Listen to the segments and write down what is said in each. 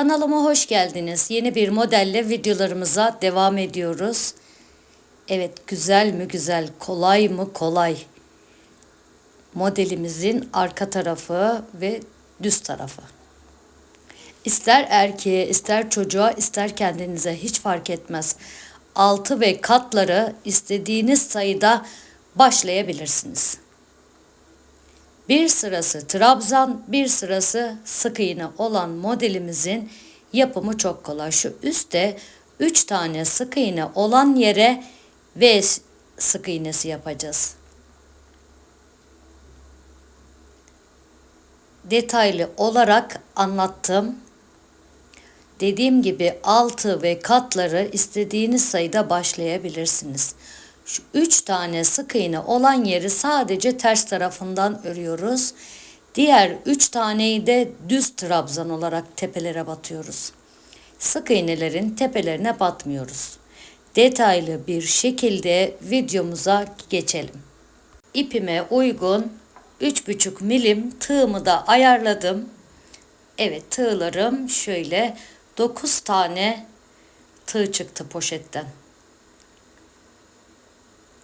Kanalıma hoş geldiniz. Yeni bir modelle videolarımıza devam ediyoruz. Evet güzel mi güzel, kolay mı kolay. Modelimizin arka tarafı ve düz tarafı. İster erkeğe, ister çocuğa, ister kendinize hiç fark etmez. Altı ve katları istediğiniz sayıda başlayabilirsiniz. Bir sırası trabzan, bir sırası sık iğne olan modelimizin yapımı çok kolay. Şu üstte 3 tane sık iğne olan yere V sık iğnesi yapacağız. Detaylı olarak anlattım. Dediğim gibi altı ve katları istediğiniz sayıda başlayabilirsiniz. Şu üç tane sık iğne olan yeri sadece ters tarafından örüyoruz. Diğer üç taneyi de düz trabzan olarak tepelere batıyoruz. Sık iğnelerin tepelerine batmıyoruz. Detaylı bir şekilde videomuza geçelim. İpime uygun 3,5 milim tığımı da ayarladım. Evet tığlarım şöyle 9 tane tığ çıktı poşetten.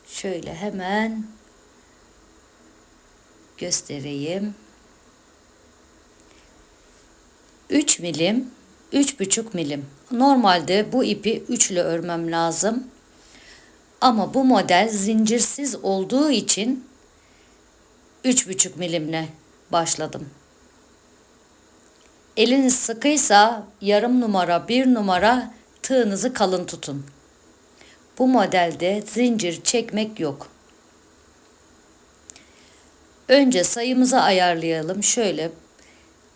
Şöyle hemen göstereyim. 3 milim, 3,5 milim. Normalde bu ipi 3 ile örmem lazım. Ama bu model zincirsiz olduğu için 3,5 milimle başladım. Eliniz sıkıysa yarım numara, bir numara tığınızı kalın tutun. Bu modelde zincir çekmek yok. Önce sayımızı ayarlayalım. Şöyle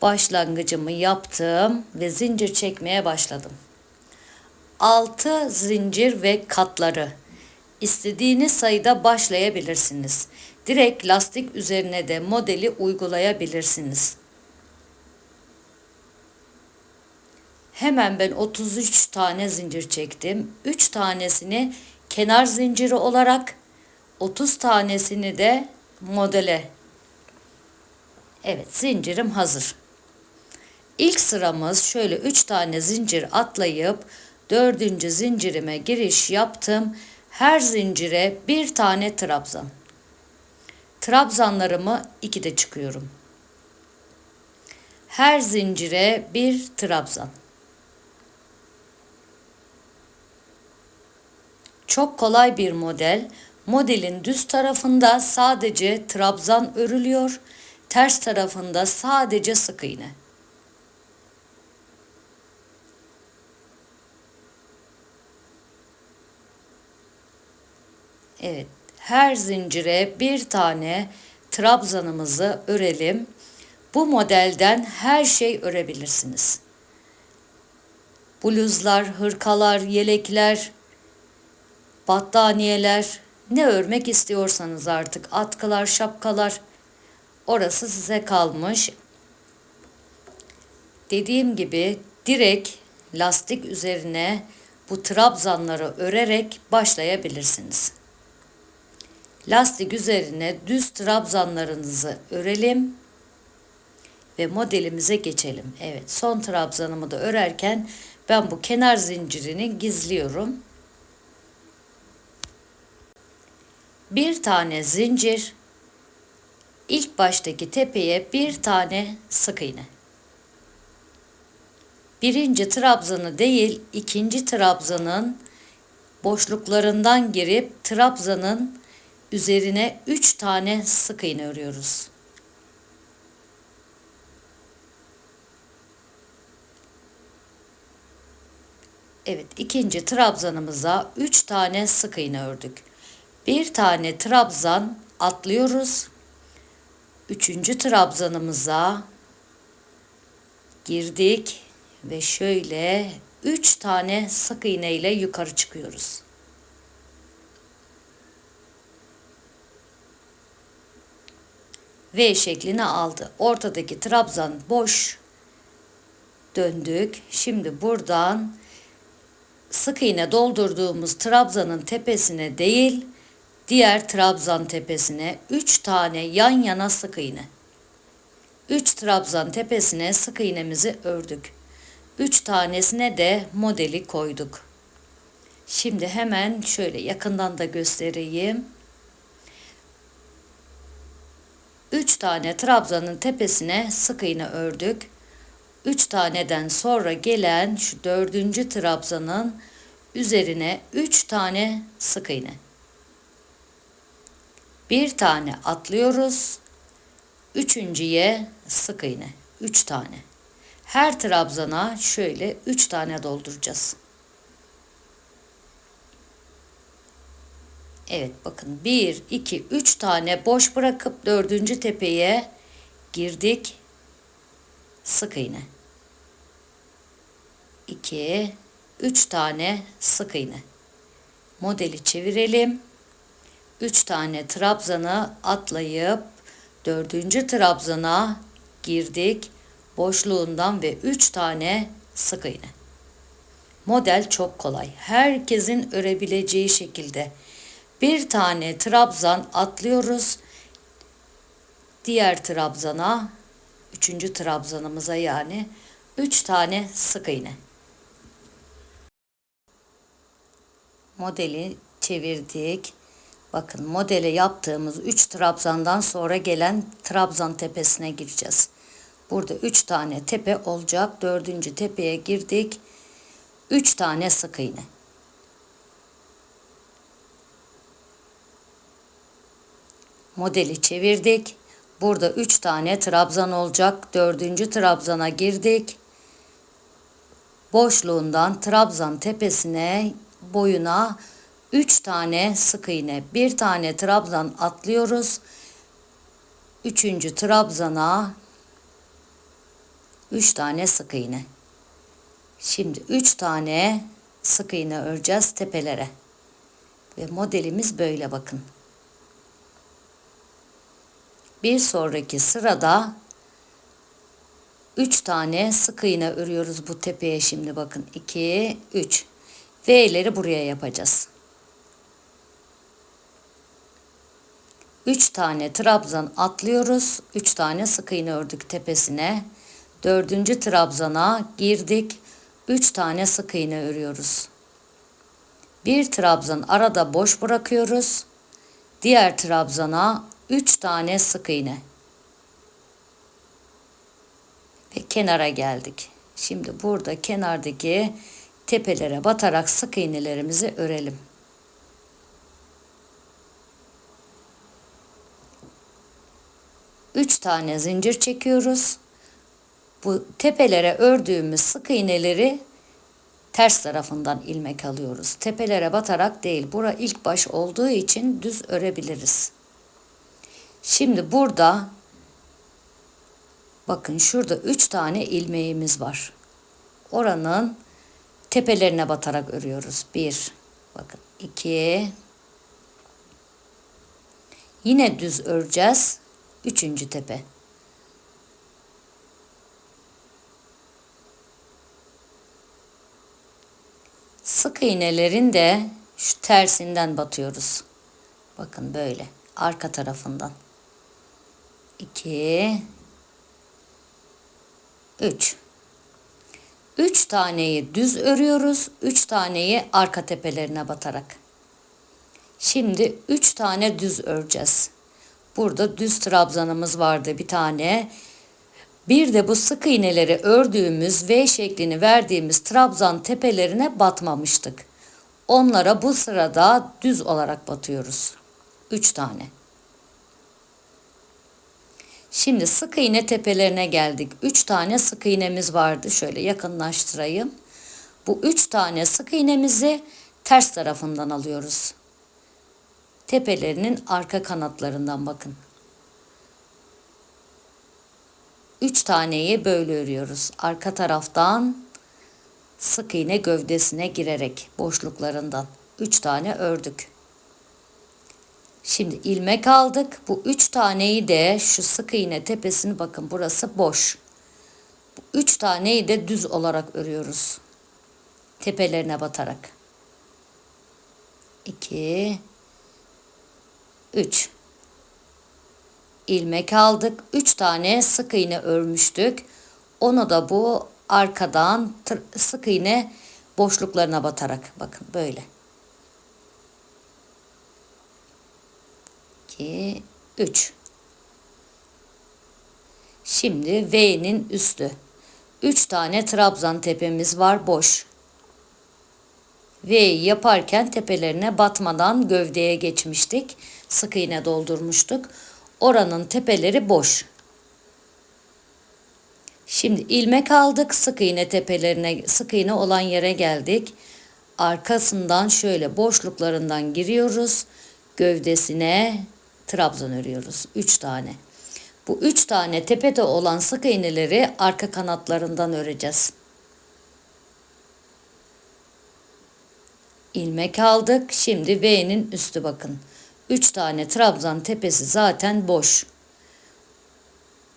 başlangıcımı yaptım ve zincir çekmeye başladım. 6 zincir ve katları. İstediğiniz sayıda başlayabilirsiniz. Direkt lastik üzerine de modeli uygulayabilirsiniz. Hemen ben 33 tane zincir çektim. 3 tanesini kenar zinciri olarak 30 tanesini de modele. Evet zincirim hazır. İlk sıramız şöyle 3 tane zincir atlayıp dördüncü zincirime giriş yaptım. Her zincire bir tane trabzan. Trabzanlarımı de çıkıyorum. Her zincire bir trabzan. Çok kolay bir model. Modelin düz tarafında sadece trabzan örülüyor. Ters tarafında sadece sık iğne. Evet, her zincire bir tane trabzanımızı örelim. Bu modelden her şey örebilirsiniz. Bluzlar, hırkalar, yelekler, battaniyeler, ne örmek istiyorsanız artık atkılar, şapkalar orası size kalmış. Dediğim gibi direkt lastik üzerine bu trabzanları örerek başlayabilirsiniz. Lastik üzerine düz trabzanlarınızı örelim ve modelimize geçelim. Evet son trabzanımı da örerken ben bu kenar zincirini gizliyorum. Bir tane zincir, ilk baştaki tepeye bir tane sık iğne. Birinci trabzanı değil, ikinci trabzanın boşluklarından girip trabzanın üzerine üç tane sık iğne örüyoruz. Evet, ikinci trabzanımıza üç tane sık iğne ördük. Bir tane trabzan atlıyoruz. Üçüncü trabzanımıza girdik ve şöyle üç tane sık iğne ile yukarı çıkıyoruz. V şeklini aldı. Ortadaki trabzan boş. Döndük. Şimdi buradan sık iğne doldurduğumuz trabzanın tepesine değil, diğer trabzan tepesine 3 tane yan yana sık iğne. 3 trabzan tepesine sık iğnemizi ördük. 3 tanesine de modeli koyduk. Şimdi hemen şöyle yakından da göstereyim. 3 tane trabzanın tepesine sık iğne ördük. 3 taneden sonra gelen şu dördüncü trabzanın üzerine 3 tane sık iğne. Bir tane atlıyoruz. Üçüncüye sık iğne. 3 tane. Her trabzana şöyle 3 tane dolduracağız. Evet bakın 1, 2, 3 tane boş bırakıp dördüncü tepeye girdik. Sık iğne. 2, 3 tane sık iğne. Modeli çevirelim. 3 tane trabzanı atlayıp dördüncü trabzana girdik. Boşluğundan ve 3 tane sık iğne. Model çok kolay. Herkesin örebileceği şekilde. Bir tane trabzan atlıyoruz. Diğer trabzana, üçüncü trabzanımıza yani üç tane sık iğne. Modeli çevirdik. Bakın modele yaptığımız 3 trabzandan sonra gelen trabzan tepesine gireceğiz. Burada 3 tane tepe olacak. Dördüncü tepeye girdik. 3 tane sık iğne. modeli çevirdik. Burada 3 tane trabzan olacak. Dördüncü trabzana girdik. Boşluğundan trabzan tepesine boyuna 3 tane sık iğne. Bir tane trabzan atlıyoruz. Üçüncü trabzana 3 tane sık iğne. Şimdi 3 tane sık iğne öreceğiz tepelere. Ve modelimiz böyle bakın. Bir sonraki sırada 3 tane sık iğne örüyoruz bu tepeye şimdi bakın. 2 3 V'leri buraya yapacağız. 3 tane trabzan atlıyoruz. 3 tane sık iğne ördük tepesine. Dördüncü trabzana girdik. 3 tane sık iğne örüyoruz. Bir trabzan arada boş bırakıyoruz. Diğer trabzana 3 tane sık iğne. Ve kenara geldik. Şimdi burada kenardaki tepelere batarak sık iğnelerimizi örelim. Üç tane zincir çekiyoruz. Bu tepelere ördüğümüz sık iğneleri ters tarafından ilmek alıyoruz. Tepelere batarak değil. Bura ilk baş olduğu için düz örebiliriz. Şimdi burada bakın şurada 3 tane ilmeğimiz var. Oranın tepelerine batarak örüyoruz. 1 bakın 2 Yine düz öreceğiz. Üçüncü tepe. Sık iğnelerin de şu tersinden batıyoruz. Bakın böyle arka tarafından. 2 3 3 taneyi düz örüyoruz. 3 taneyi arka tepelerine batarak. Şimdi 3 tane düz öreceğiz. Burada düz trabzanımız vardı bir tane. Bir de bu sık iğneleri ördüğümüz V şeklini verdiğimiz trabzan tepelerine batmamıştık. Onlara bu sırada düz olarak batıyoruz. 3 tane. Şimdi sık iğne tepelerine geldik. 3 tane sık iğnemiz vardı. Şöyle yakınlaştırayım. Bu 3 tane sık iğnemizi ters tarafından alıyoruz. Tepelerinin arka kanatlarından bakın. 3 taneyi böyle örüyoruz. Arka taraftan sık iğne gövdesine girerek boşluklarından 3 tane ördük. Şimdi ilmek aldık. Bu üç taneyi de şu sık iğne tepesini bakın burası boş. Bu üç taneyi de düz olarak örüyoruz. Tepelerine batarak. 2 3 ilmek aldık. 3 tane sık iğne örmüştük. Onu da bu arkadan sık iğne boşluklarına batarak bakın böyle. 2 3 Şimdi V'nin üstü. 3 tane trabzan tepemiz var boş. V'yi yaparken tepelerine batmadan gövdeye geçmiştik. Sık iğne doldurmuştuk. Oranın tepeleri boş. Şimdi ilmek aldık. Sık iğne tepelerine, sık iğne olan yere geldik. Arkasından şöyle boşluklarından giriyoruz. Gövdesine trabzan örüyoruz. 3 tane. Bu 3 tane tepede olan sık iğneleri arka kanatlarından öreceğiz. ilmek aldık. Şimdi V'nin üstü bakın. 3 tane trabzan tepesi zaten boş.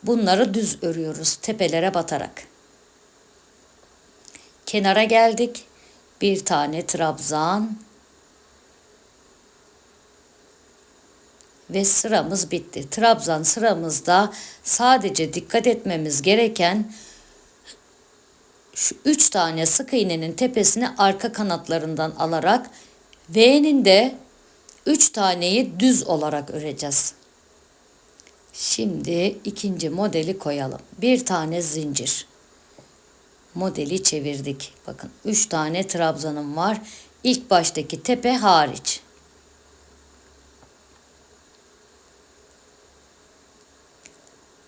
Bunları düz örüyoruz tepelere batarak. Kenara geldik. Bir tane trabzan. Ve sıramız bitti. Trabzan sıramızda sadece dikkat etmemiz gereken şu üç tane sık iğnenin tepesini arka kanatlarından alarak V'nin de üç taneyi düz olarak öreceğiz. Şimdi ikinci modeli koyalım. Bir tane zincir. Modeli çevirdik. Bakın üç tane trabzanım var. İlk baştaki tepe hariç.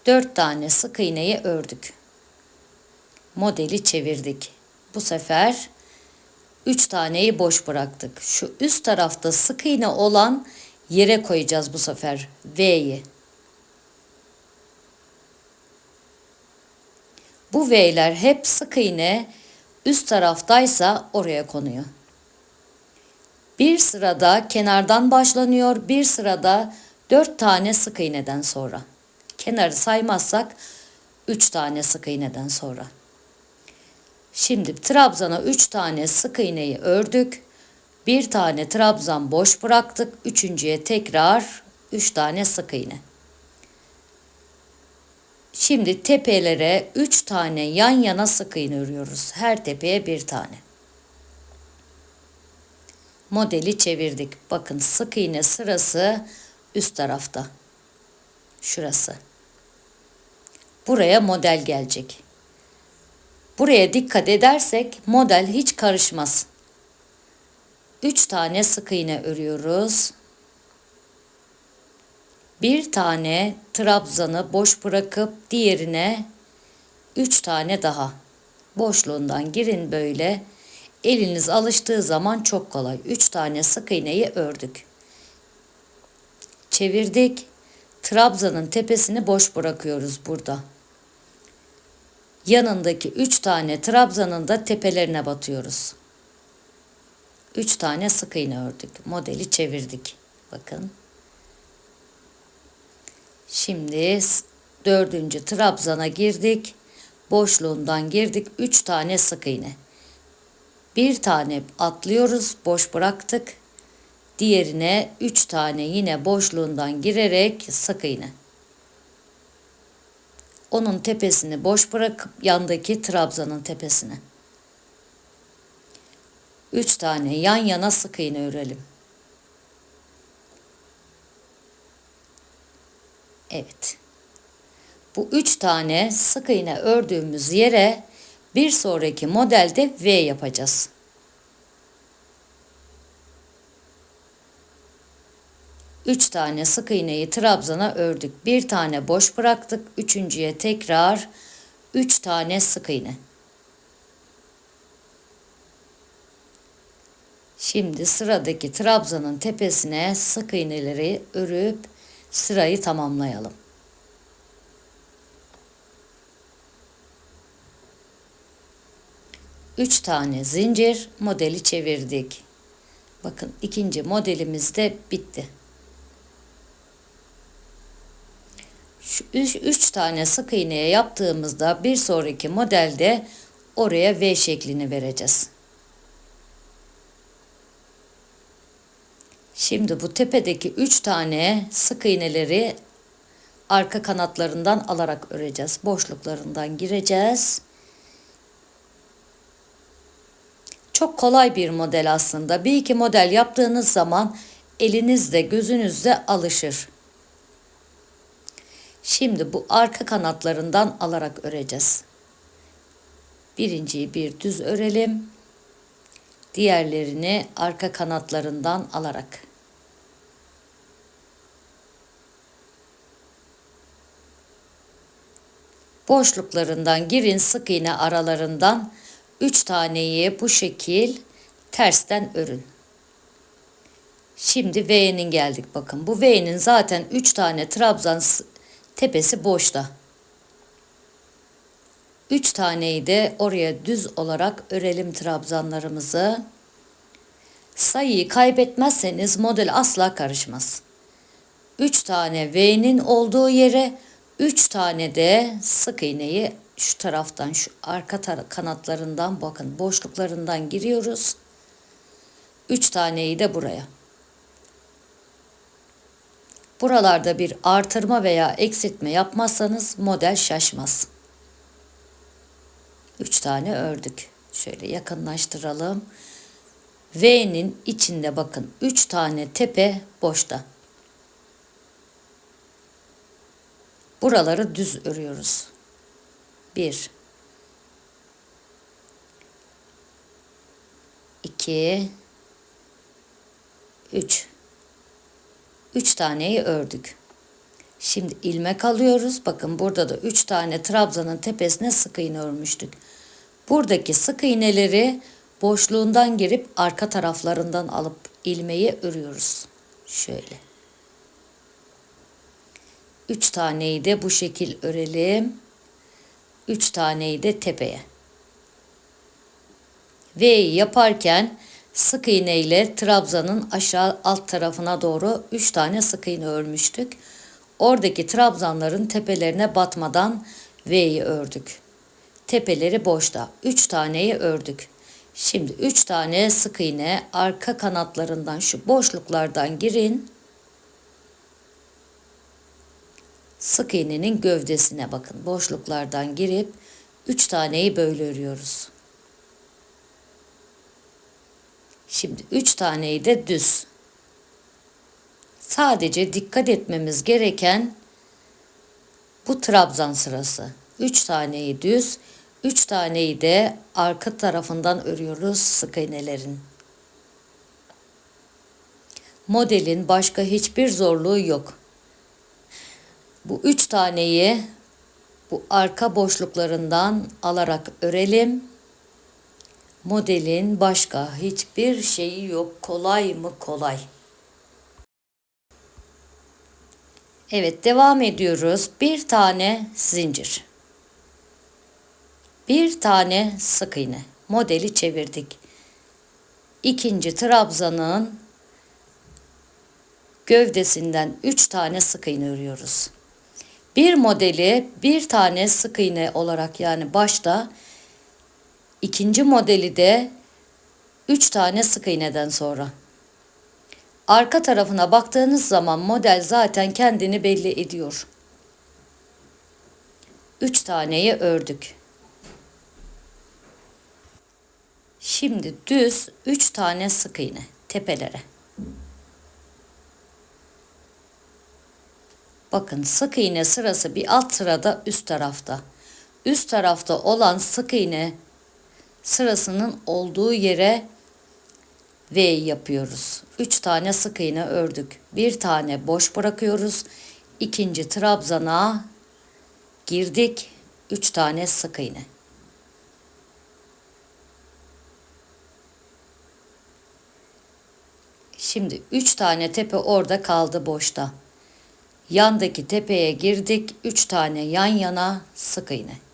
Dört tane sık iğneyi ördük modeli çevirdik. Bu sefer 3 taneyi boş bıraktık. Şu üst tarafta sık iğne olan yere koyacağız bu sefer V'yi. Bu V'ler hep sık iğne üst taraftaysa oraya konuyor. Bir sırada kenardan başlanıyor, bir sırada 4 tane sık iğneden sonra. Kenarı saymazsak 3 tane sık iğneden sonra. Şimdi trabzana 3 tane sık iğneyi ördük. Bir tane trabzan boş bıraktık. Üçüncüye tekrar 3 tane sık iğne. Şimdi tepelere 3 tane yan yana sık iğne örüyoruz. Her tepeye bir tane. Modeli çevirdik. Bakın sık iğne sırası üst tarafta. Şurası. Buraya model gelecek. Buraya dikkat edersek model hiç karışmaz. 3 tane sık iğne örüyoruz. Bir tane trabzanı boş bırakıp diğerine 3 tane daha. Boşluğundan girin böyle. Eliniz alıştığı zaman çok kolay. 3 tane sık iğneyi ördük. Çevirdik. Trabzanın tepesini boş bırakıyoruz burada. Yanındaki 3 tane trabzanın da tepelerine batıyoruz. 3 tane sık iğne ördük. Modeli çevirdik. Bakın. Şimdi dördüncü trabzana girdik. Boşluğundan girdik. 3 tane sık iğne. Bir tane atlıyoruz. Boş bıraktık. Diğerine 3 tane yine boşluğundan girerek sık iğne. Onun tepesini boş bırakıp yandaki trabzanın tepesine. Üç tane yan yana sık iğne örelim. Evet. Bu üç tane sık iğne ördüğümüz yere bir sonraki modelde V yapacağız. 3 tane sık iğneyi trabzana ördük. Bir tane boş bıraktık. Üçüncüye tekrar 3 tane sık iğne. Şimdi sıradaki trabzanın tepesine sık iğneleri örüp sırayı tamamlayalım. Üç tane zincir modeli çevirdik. Bakın ikinci modelimiz de bitti. Şu üç, üç tane sık iğneye yaptığımızda bir sonraki modelde oraya V şeklini vereceğiz. Şimdi bu tepedeki üç tane sık iğneleri arka kanatlarından alarak öreceğiz. Boşluklarından gireceğiz. Çok kolay bir model aslında. Bir iki model yaptığınız zaman elinizde gözünüzde alışır. Şimdi bu arka kanatlarından alarak öreceğiz. Birinciyi bir düz örelim. Diğerlerini arka kanatlarından alarak. Boşluklarından girin sık iğne aralarından 3 taneyi bu şekil tersten örün. Şimdi V'nin geldik bakın. Bu V'nin zaten 3 tane trabzan tepesi boşta. 3 taneyi de oraya düz olarak örelim trabzanlarımızı. Sayıyı kaybetmezseniz model asla karışmaz. 3 tane V'nin olduğu yere 3 tane de sık iğneyi şu taraftan şu arka tar kanatlarından bakın boşluklarından giriyoruz. 3 taneyi de buraya. Buralarda bir artırma veya eksiltme yapmazsanız model şaşmaz. 3 tane ördük. Şöyle yakınlaştıralım. V'nin içinde bakın 3 tane tepe boşta. Buraları düz örüyoruz. 1 2 3 3 taneyi ördük. Şimdi ilmek alıyoruz. Bakın burada da 3 tane trabzanın tepesine sık iğne örmüştük. Buradaki sık iğneleri boşluğundan girip arka taraflarından alıp ilmeği örüyoruz. Şöyle. 3 taneyi de bu şekil örelim. 3 taneyi de tepeye. V'yi yaparken sık iğne ile trabzanın aşağı alt tarafına doğru 3 tane sık iğne örmüştük. Oradaki trabzanların tepelerine batmadan V'yi ördük. Tepeleri boşta. 3 taneyi ördük. Şimdi 3 tane sık iğne arka kanatlarından şu boşluklardan girin. Sık iğnenin gövdesine bakın. Boşluklardan girip 3 taneyi böyle örüyoruz. Şimdi 3 taneyi de düz. Sadece dikkat etmemiz gereken bu trabzan sırası. 3 taneyi düz, 3 taneyi de arka tarafından örüyoruz sık iğnelerin. Modelin başka hiçbir zorluğu yok. Bu 3 taneyi bu arka boşluklarından alarak örelim. Modelin başka hiçbir şeyi yok. Kolay mı kolay. Evet devam ediyoruz. Bir tane zincir. Bir tane sık iğne. Modeli çevirdik. İkinci trabzanın gövdesinden 3 tane sık iğne örüyoruz. Bir modeli bir tane sık iğne olarak yani başta ikinci modeli de 3 tane sık iğneden sonra. Arka tarafına baktığınız zaman model zaten kendini belli ediyor. 3 taneyi ördük. Şimdi düz 3 tane sık iğne tepelere. Bakın sık iğne sırası bir alt sırada üst tarafta. Üst tarafta olan sık iğne sırasının olduğu yere V yapıyoruz. 3 tane sık iğne ördük. Bir tane boş bırakıyoruz. İkinci trabzana girdik. 3 tane sık iğne. Şimdi 3 tane tepe orada kaldı boşta. Yandaki tepeye girdik. 3 tane yan yana sık iğne.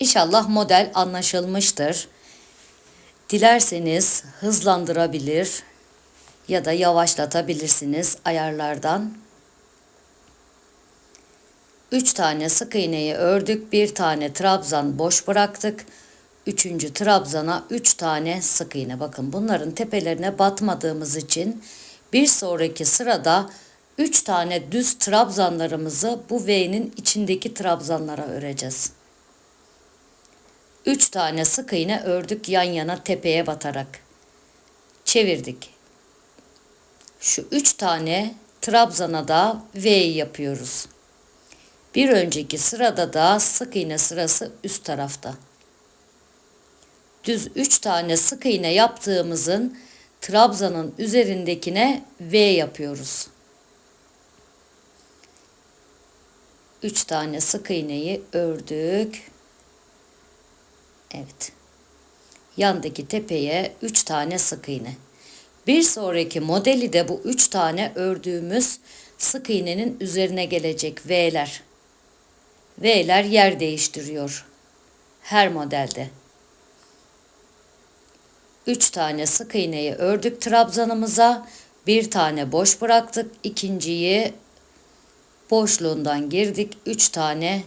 İnşallah model anlaşılmıştır. Dilerseniz hızlandırabilir ya da yavaşlatabilirsiniz ayarlardan. 3 tane sık iğneyi ördük. Bir tane trabzan boş bıraktık. Üçüncü trabzana 3 tane sık iğne. Bakın bunların tepelerine batmadığımız için bir sonraki sırada 3 tane düz trabzanlarımızı bu V'nin içindeki trabzanlara öreceğiz. Üç tane sık iğne ördük yan yana tepeye batarak. Çevirdik. Şu üç tane trabzana da V yapıyoruz. Bir önceki sırada da sık iğne sırası üst tarafta. Düz 3 tane sık iğne yaptığımızın trabzanın üzerindekine V yapıyoruz. 3 tane sık iğneyi ördük. Evet. Yandaki tepeye 3 tane sık iğne. Bir sonraki modeli de bu 3 tane ördüğümüz sık iğnenin üzerine gelecek V'ler. V'ler yer değiştiriyor. Her modelde. 3 tane sık iğneyi ördük trabzanımıza. Bir tane boş bıraktık. İkinciyi boşluğundan girdik. 3 tane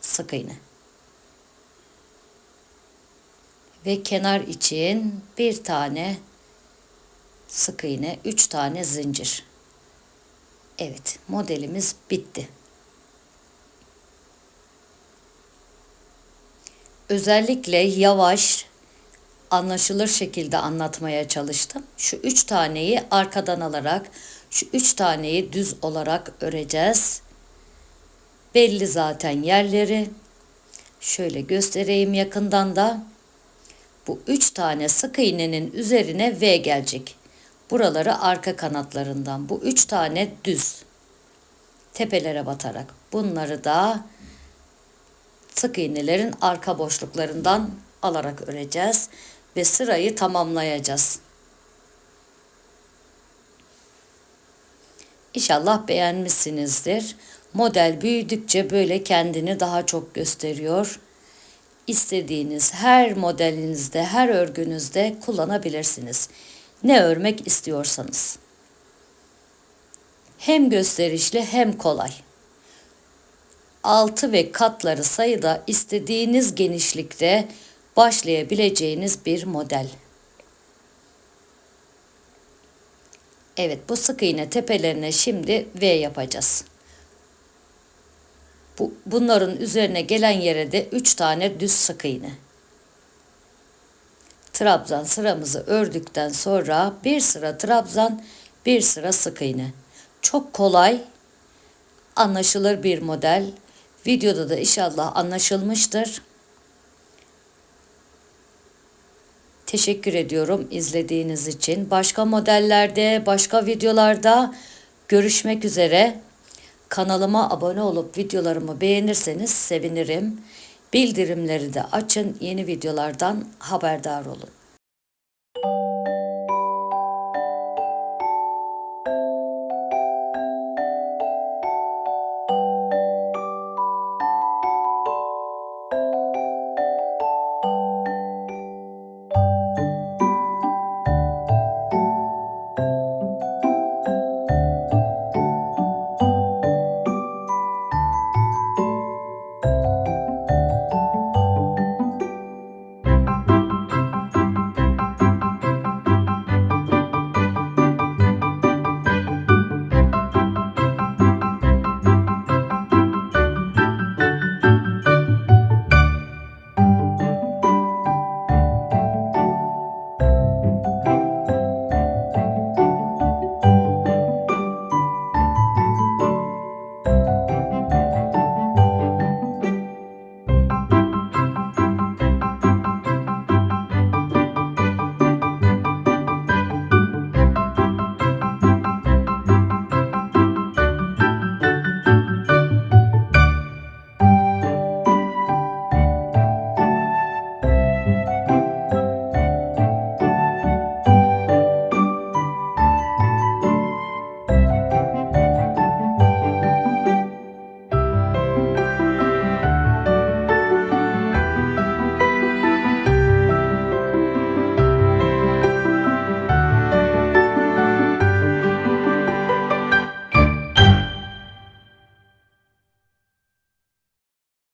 sık iğne. Ve kenar için bir tane sık iğne, 3 tane zincir. Evet, modelimiz bitti. Özellikle yavaş, anlaşılır şekilde anlatmaya çalıştım. Şu üç taneyi arkadan alarak, şu üç taneyi düz olarak öreceğiz. Belli zaten yerleri. Şöyle göstereyim yakından da. Bu üç tane sık iğnenin üzerine V gelecek. Buraları arka kanatlarından. Bu üç tane düz. Tepelere batarak. Bunları da sık iğnelerin arka boşluklarından alarak öreceğiz ve sırayı tamamlayacağız. İnşallah beğenmişsinizdir. Model büyüdükçe böyle kendini daha çok gösteriyor. İstediğiniz her modelinizde, her örgünüzde kullanabilirsiniz. Ne örmek istiyorsanız. Hem gösterişli hem kolay. Altı ve katları sayıda istediğiniz genişlikte başlayabileceğiniz bir model. Evet bu sık iğne tepelerine şimdi V yapacağız. Bu, bunların üzerine gelen yere de 3 tane düz sık iğne. Trabzan sıramızı ördükten sonra bir sıra trabzan, bir sıra sık iğne. Çok kolay, anlaşılır bir model. Videoda da inşallah anlaşılmıştır. Teşekkür ediyorum izlediğiniz için. Başka modellerde, başka videolarda görüşmek üzere. Kanalıma abone olup videolarımı beğenirseniz sevinirim. Bildirimleri de açın. Yeni videolardan haberdar olun.